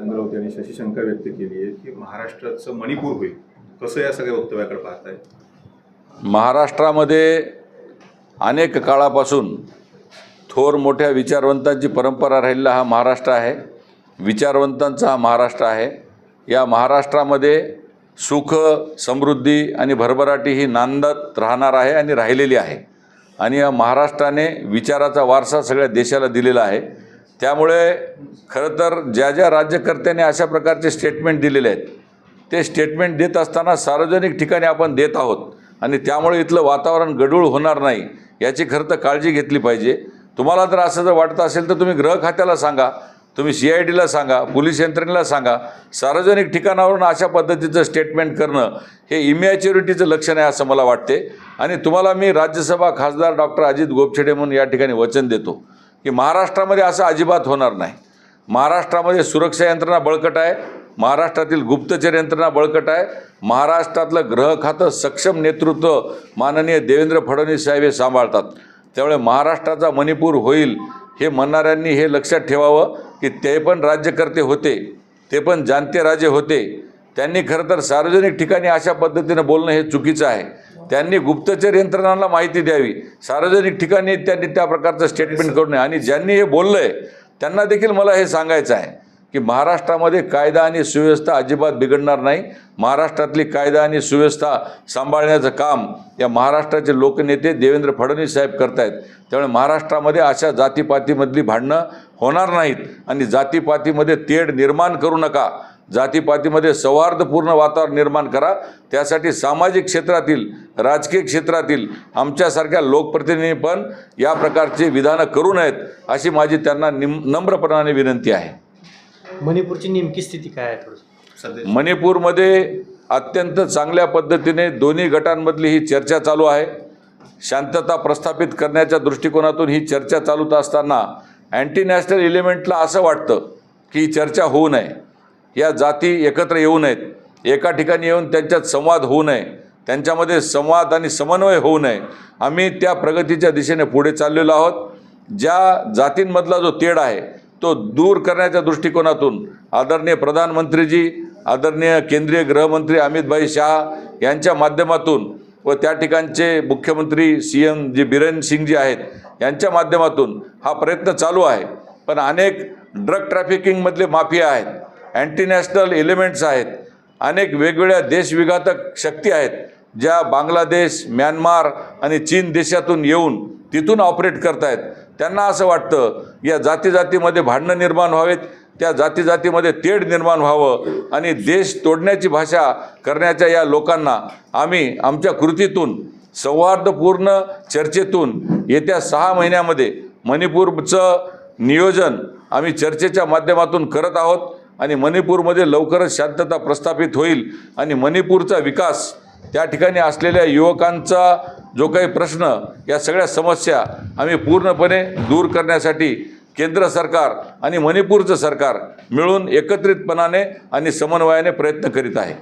नरेंद्र यांनी अशी शंका व्यक्त केली आहे की महाराष्ट्राचं मणिपूर होईल. कसं या सगळ्या वक्तव्याकडे पाहताय? महाराष्ट्रामध्ये अनेक काळापासून थोर मोठ्या विचारवंतांची परंपरा राहिलेला हा महाराष्ट्र आहे. विचारवंतांचा हा महाराष्ट्र आहे. या महाराष्ट्रामध्ये सुख समृद्धी आणि भरभराटी ही नांदत राहणार आहे आणि राहिलेली आहे. आणि या महाराष्ट्राने विचाराचा वारसा सगळ्या देशाला दिलेला आहे. त्यामुळे खरं तर ज्या ज्या राज्यकर्त्यांनी अशा प्रकारचे स्टेटमेंट दिलेले आहेत ते स्टेटमेंट देत असताना सार्वजनिक ठिकाणी आपण देत आहोत आणि त्यामुळे इथलं वातावरण गडूळ होणार नाही याची खरं तर काळजी घेतली पाहिजे. तुम्हाला जर असं जर वाटतं असेल तर तुम्ही गृह खात्याला सांगा तुम्ही सी आय डीला सांगा पोलीस यंत्रणेला सांगा. सार्वजनिक ठिकाणावरून अशा पद्धतीचं स्टेटमेंट करणं हे इमॅच्युरिटीचं लक्षण आहे असं मला वाटते. आणि तुम्हाला मी राज्यसभा खासदार डॉक्टर अजित गोपछेडे म्हणून या ठिकाणी वचन देतो. की महाराष्ट्रामध्ये असं अजिबात होणार नाही. महाराष्ट्रामध्ये सुरक्षा यंत्रणा बळकट आहे. महाराष्ट्रातील गुप्तचर यंत्रणा बळकट आहे. महाराष्ट्रातलं ग्रह खातं सक्षम नेतृत्व माननीय देवेंद्र फडणवीस साहेब हे सांभाळतात. त्यामुळे महाराष्ट्राचा मणिपूर होईल हे म्हणणाऱ्यांनी हे लक्षात ठेवावं की ते पण राज्यकर्ते होते. ते पण जाणते राजे होते. त्यांनी खरं तर सार्वजनिक ठिकाणी अशा पद्धतीनं बोलणं हे चुकीचं आहे. त्यांनी गुप्तचर यंत्रणांना माहिती द्यावी. सार्वजनिक ठिकाणी त्यांनी त्या प्रकारचं स्टेटमेंट करू नये आणि ज्यांनी हे बोललं आहे त्यांना देखील मला हे सांगायचं आहे की महाराष्ट्रामध्ये कायदा आणि सुव्यवस्था अजिबात बिघडणार नाही. महाराष्ट्रातली कायदा आणि सुव्यवस्था सांभाळण्याचं काम या महाराष्ट्राचे लोकनेते देवेंद्र फडणवीस साहेब करतायत. त्यामुळे महाराष्ट्रामध्ये अशा जातीपातीमधली भांडणं होणार नाहीत आणि जातीपातीमध्ये तेढ निर्माण करू नका. जातीपातीमध्ये सौहार्दपूर्ण वातावरण निर्माण करा. त्यासाठी सामाजिक क्षेत्रातील राजकीय क्षेत्रातील आमच्यासारख्या लोकप्रतिनिधी पण या प्रकारची विधानं करू नयेत अशी माझी त्यांना निम नम्रपणाने विनंती आहे. मणिपूरची नेमकी स्थिती काय आहे मणिपूरमध्ये अत्यंत चांगल्या पद्धतीने दोन्ही गटांमधली ही चर्चा चालू आहे. शांतता प्रस्थापित करण्याच्या दृष्टिकोनातून ही चर्चा चालूत असताना अँटी नॅशनल एलिमेंटला असं वाटतं की ही चर्चा होऊ नये. या जाती एकत्र येऊ नयेत. एका ठिकाणी येऊन त्यांच्यात संवाद होऊ नये. त्यांच्यामध्ये संवाद आणि समन्वय होऊ नये. आम्ही त्या प्रगतीच्या दिशेने पुढे चाललेलो आहोत. ज्या जातींमधला जो तेढ आहे तो दूर करण्याच्या दृष्टिकोनातून आदरणीय प्रधानमंत्रीजी आदरणीय केंद्रीय गृहमंत्री अमितभाई शहा यांच्या माध्यमातून व त्या ठिकाणचे मुख्यमंत्री C M J Biren Singh ji आहेत यांच्या माध्यमातून हा प्रयत्न चालू आहे. पण अनेक ड्रग ट्रॅफिकिंगमधले माफिया आहेत. अँटी नॅशनल एलिमेंट्स आहेत. अनेक वेगवेगळ्या देशविघातक शक्ती आहेत ज्या बांगलादेश म्यानमार आणि चीन देशातून येऊन तिथून ऑपरेट करतायत. त्यांना असं वाटतं या जाती जातीमध्ये भांडणं निर्माण व्हावेत त्या जाती जातीमध्ये तेढ निर्माण व्हावं आणि देश तोडण्याची भाषा करण्याच्या या लोकांना आम्ही आमच्या कृतीतून सौहार्दपूर्ण चर्चेतून येत्या सहा महिन्यामध्ये मणिपूरचं नियोजन आम्ही चर्चेच्या माध्यमातून करत आहोत. आणि मणिपूरमध्ये लवकरच शांतता प्रस्थापित होईल. आणि मणिपूरचा विकास त्या ठिकाणी असलेल्या युवकांचा जो काही प्रश्न या सगळ्या समस्या आम्ही पूर्णपणे दूर करण्यासाठी केंद्र सरकार आणि मणिपूरचं सरकार मिळून एकत्रितपणाने आणि समन्वयाने प्रयत्न करीत आहे.